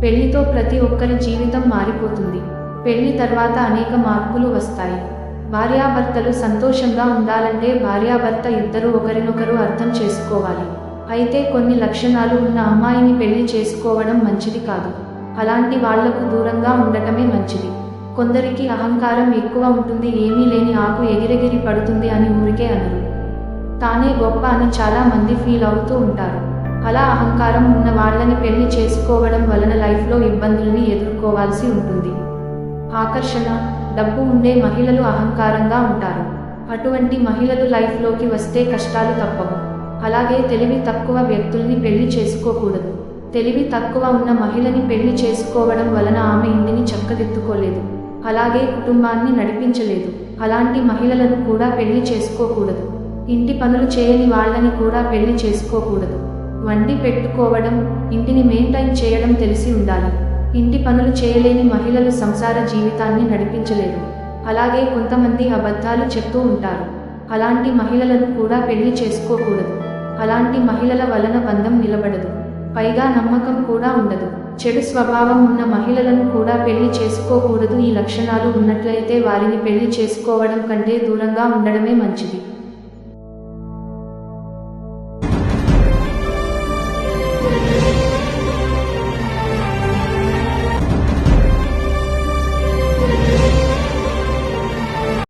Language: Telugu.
ప్రతి ఒక్కరి జీవితం మారిపోతుంది. పెళ్ళి తర్వాత అనేక మార్పులు వస్తాయి. భార్యాభర్తలు సంతోషంగా ఉండాలంటే భార్యాభర్త ఇద్దరు ఒకరినొకరు అర్థం చేసుకోవాలి. అయితే కొన్ని లక్షణాలు ఉన్న అమ్మాయిని పెళ్ళి చేసుకోవడం మంచిది కాదు. అలాంటి వాళ్ళకు దూరంగా ఉండటమే మంచిది. కొందరికి అహంకారం ఎక్కువ ఉంటుంది ఏమీ లేని ఆకు ఎగిరెగిరి పడుతుంది అని ఊరికే అనరు. తానే గొప్ప అని చాలా మంది ఫీల్ అవుతూ ఉంటారు. అలా అహంకారం ఉన్న వాళ్ళని పెళ్ళి చేసుకోవడం వలన లైఫ్లో ఇబ్బందుల్ని ఎదుర్కోవాల్సి ఉంటుంది. ఆకర్షణ డబ్బు ఉండే మహిళలు అహంకారంగా ఉంటారు. అటువంటి మహిళలు లైఫ్లోకి వస్తే కష్టాలు తప్పవు. అలాగే తెలివి తక్కువ వ్యక్తుల్ని పెళ్ళి చేసుకోకూడదు. తెలివి తక్కువ ఉన్న మహిళని పెళ్ళి చేసుకోవడం వలన ఆమె ఇంటిని చక్కదిద్దుకోలేదు. అలాగే కుటుంబాన్ని నడిపించలేదు. అలాంటి మహిళలను కూడా పెళ్ళి చేసుకోకూడదు. ఇంటి పనులు చేయని వాళ్ళని కూడా పెళ్ళి చేసుకోకూడదు. వండి పెట్టుకోవడం ఇంటిని మెయింటైన్ చేయడం తెలిసి ఉండాలి. ఇంటి పనులు చేయలేని మహిళలు సంసార జీవితాన్ని నడిపించలేరు. అలాగే కొంతమంది అబద్ధాలు చెప్తూ ఉంటారు. అలాంటి మహిళలను కూడా పెళ్ళి చేసుకోకూడదు. అలాంటి మహిళల వలన బంధం నిలబడదు. పైగా నమ్మకం కూడా ఉండదు. చెడు స్వభావం ఉన్న మహిళలను కూడా పెళ్ళి చేసుకోకూడదు ఈ లక్షణాలు ఉన్నట్లయితే వారిని పెళ్ళి చేసుకోవడం కంటే దూరంగా ఉండడమే మంచిది.